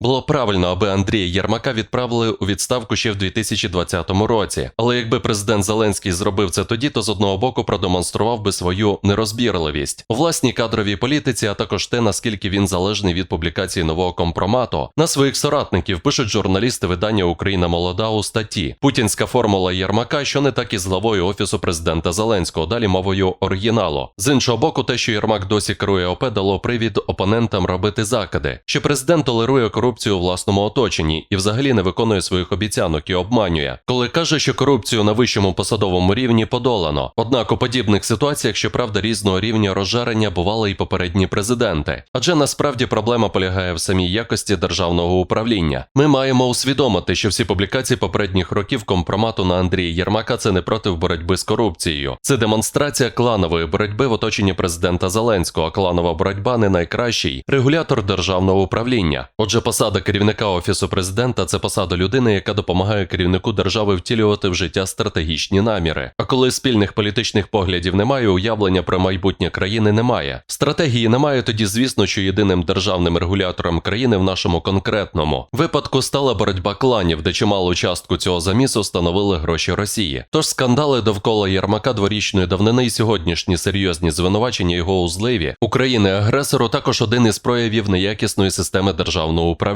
Було правильно, аби Андрія Єрмака відправили у відставку ще в 2020 році. Але якби президент Зеленський зробив це тоді, то з одного боку продемонстрував би свою нерозбірливість у власній кадровій політиці, а також те, наскільки він залежний від публікації нового компромату. На своїх соратників пишуть журналісти видання Україна молода у статті Путінська формула Єрмака, що не так із главою офісу президента Зеленського. Далі мовою оригіналу. З іншого боку, те, що Єрмак досі керує ОП, дало привід опонентам робити закиди, що президент толерує корупцію у власному оточенні і взагалі не виконує своїх обіцянок і обманює, коли каже, що корупцію на вищому посадовому рівні подолано. Однак у подібних ситуаціях, щоправда, різного рівня розжарення бували і попередні президенти. Адже насправді проблема полягає в самій якості державного управління. Ми маємо усвідомити, що всі публікації попередніх років компромату на Андрія Єрмака це не проти боротьби з корупцією. Це демонстрація кланової боротьби в оточенні президента Зеленського. Кланова боротьба не найкращий регулятор державного управління. Отже, посада керівника офісу президента це посада людини, яка допомагає керівнику держави втілювати в життя стратегічні наміри. А коли спільних політичних поглядів немає, уявлення про майбутнє країни немає. Стратегії немає, тоді звісно, що єдиним державним регулятором країни в нашому конкретному випадку стала боротьба кланів, де чималу частку цього замісу становили гроші Росії. Тож скандали довкола Єрмака дворічної давнини і сьогоднішні серйозні звинувачення його у зливі України агресору також один із проявів неякісної системи державного управління.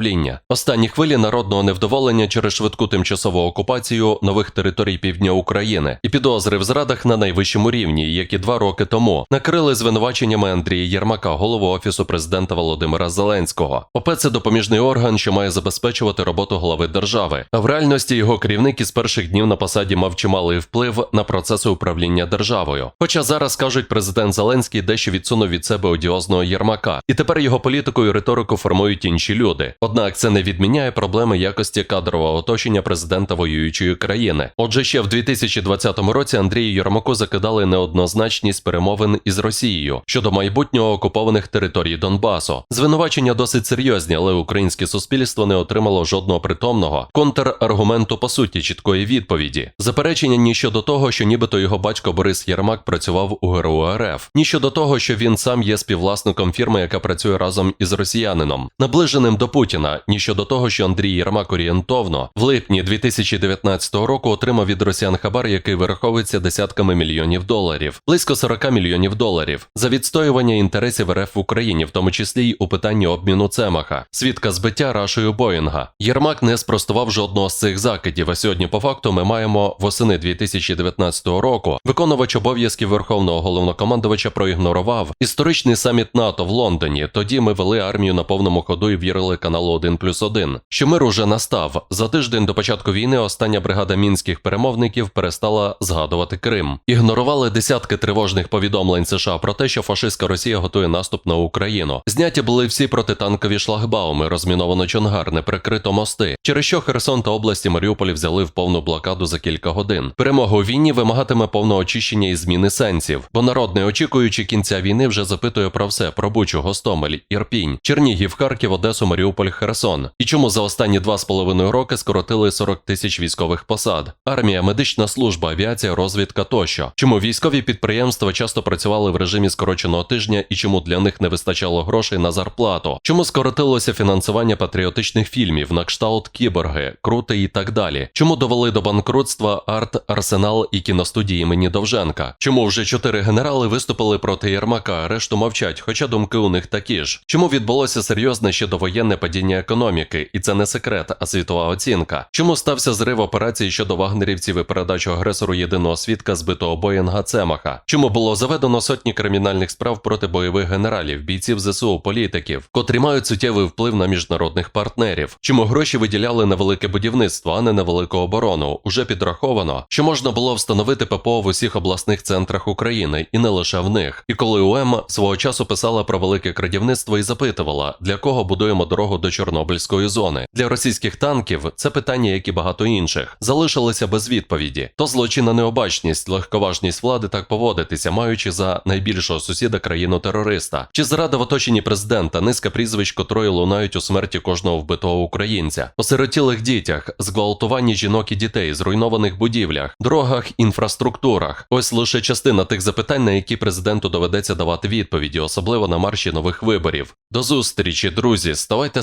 Останні хвилі народного невдоволення через швидку тимчасову окупацію нових територій півдня України і підозри в зрадах на найвищому рівні, які два роки тому накрили звинуваченнями Андрія Єрмака, голову офісу президента Володимира Зеленського. ОП – це допоміжний орган, що має забезпечувати роботу голови держави. А в реальності його керівник із перших днів на посаді мав чималий вплив на процеси управління державою. Хоча зараз кажуть, президент Зеленський дещо відсунув від себе одіозного Єрмака, і тепер його політику і риторику формують інші люди. Однак це не відміняє проблеми якості кадрового оточення президента воюючої країни. Отже, ще в 2020 році Андрію Єрмаку закидали неоднозначність перемовин із Росією щодо майбутнього окупованих територій Донбасу. Звинувачення досить серйозні, але українське суспільство не отримало жодного притомного контраргументу по суті чіткої відповіді. Заперечення ні щодо того, що нібито його батько Борис Єрмак працював у ГРУ РФ, ні щодо того, що він сам є співвласником фірми, яка працює разом із росіянином, наближеним до Путіна, ні щодо того, що Андрій Єрмак орієнтовно в липні 2019 року отримав від росіян хабар, який вираховується десятками мільйонів доларів, близько 40 мільйонів доларів, за відстоювання інтересів РФ в Україні, в тому числі й у питанні обміну Цемаха, свідка збиття рашою Боїнга. Єрмак не спростував жодного з цих закидів. А сьогодні, по факту, ми маємо восени 2019 року. Виконувач обов'язків Верховного головнокомандувача проігнорував історичний саміт НАТО в Лондоні. Тоді ми вели армію на повному ходу і вірили каналу 1 плюс 1, що мир уже настав. За тиждень до початку війни остання бригада мінських перемовників перестала згадувати Крим. Ігнорували десятки тривожних повідомлень США про те, що фашистська Росія готує наступ на Україну. Зняті були всі протитанкові шлагбауми, розміновано Чонгар, не прикрито мости, через що Херсон та області Маріуполі взяли в повну блокаду за кілька годин. Перемога у війні вимагатиме повного очищення і зміни сенсів, бо народ, не очікуючи кінця війни, вже запитує про все: про Бучу, Гостомель, Ірпінь, Чернігів, Харків, Одесу, Маріуполь, Херсон. І чому за останні два з половиною роки скоротили 40 тисяч військових посад, армія, медична служба, авіація, розвідка тощо. Чому військові підприємства часто працювали в режимі скороченого тижня і чому для них не вистачало грошей на зарплату? Чому скоротилося фінансування патріотичних фільмів на кшталт кіборги, крути і так далі? Чому довели до банкрутства арт, арсенал і кіностудії імені Довженка? Чому вже чотири генерали виступили проти Єрмака, решту мовчать, хоча думки у них такі ж? Чому відбулося серйозне ще довоєнне падіння економіки? І це не секрет, а світова оцінка. Чому стався зрив операції щодо вагнерівців і передачу агресору єдиного свідка збитого Боїнга Цемаха? Чому було заведено сотні кримінальних справ проти бойових генералів, бійців ЗСУ, політиків, котрі мають суттєвий вплив на міжнародних партнерів? Чому гроші виділяли на велике будівництво, а не на велику оборону? Уже підраховано, що можна було встановити ППО в усіх обласних центрах України і не лише в них. І коли УМ свого часу писала про велике крадівництво і запитувала, для кого будуємо дорогу до Чорнобильської зони. Для російських танків це питання, як і багато інших, залишилися без відповіді. То злочинна необачність, легковажність влади так поводитися, маючи за найбільшого сусіда країну терориста, чи зрада в оточенні президента, низка прізвищ, котрої лунають у смерті кожного вбитого українця, осиротілих дітях, зґвалтуванні жінок і дітей, зруйнованих будівлях, дорогах, інфраструктурах. Ось лише частина тих запитань, на які президенту доведеться давати відповіді, особливо на марші нових виборів. До зустрічі, друзі. Ставайте